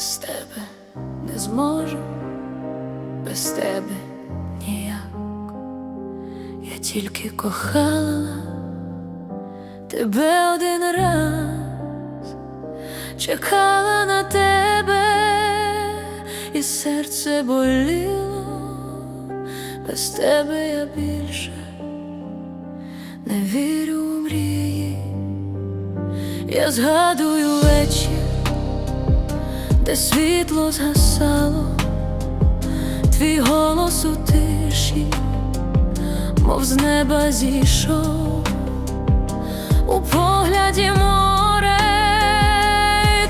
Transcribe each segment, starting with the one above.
без тебе не зможу, без тебе ніяк. Я тільки кохала тебе один раз, чекала на тебе, і серце боліло, без тебе я більше не вірю у мрії. Я згадую вечір, де світло згасало, твій голос у тиші, мов з неба зійшов, у погляді море,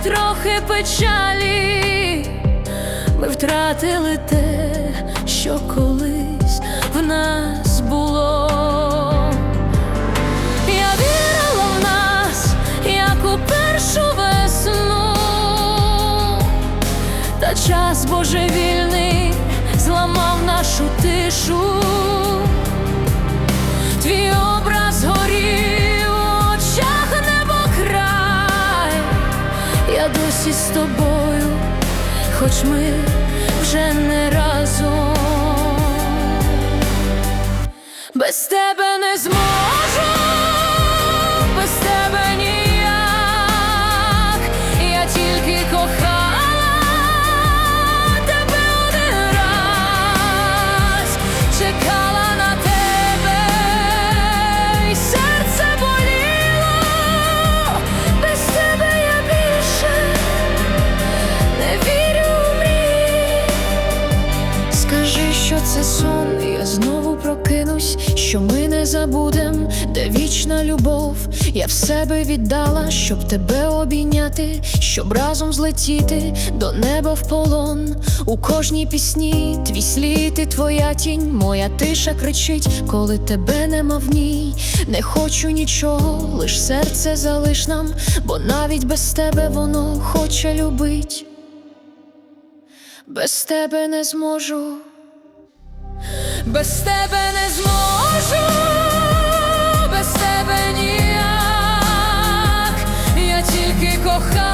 трохи печалі. Ми втратили те, що колись час божевільний зламав нашу тишу. Твій образ горів у очах небо край. Я досі з тобою, хоч ми вже не разом. Без тебе не зможу, це сон, я знову прокинусь, що ми не забудем, де вічна любов. Я в себе віддала, щоб тебе обійняти, щоб разом злетіти до неба в полон. У кожній пісні твій слід і твоя тінь, моя тиша кричить, коли тебе нема в ній. Не хочу нічого, лиш серце залиш нам, бо навіть без тебе воно хоче любить. Без тебе не зможу, без тебе не зможу, без тебе ніяк, я тільки кохаю.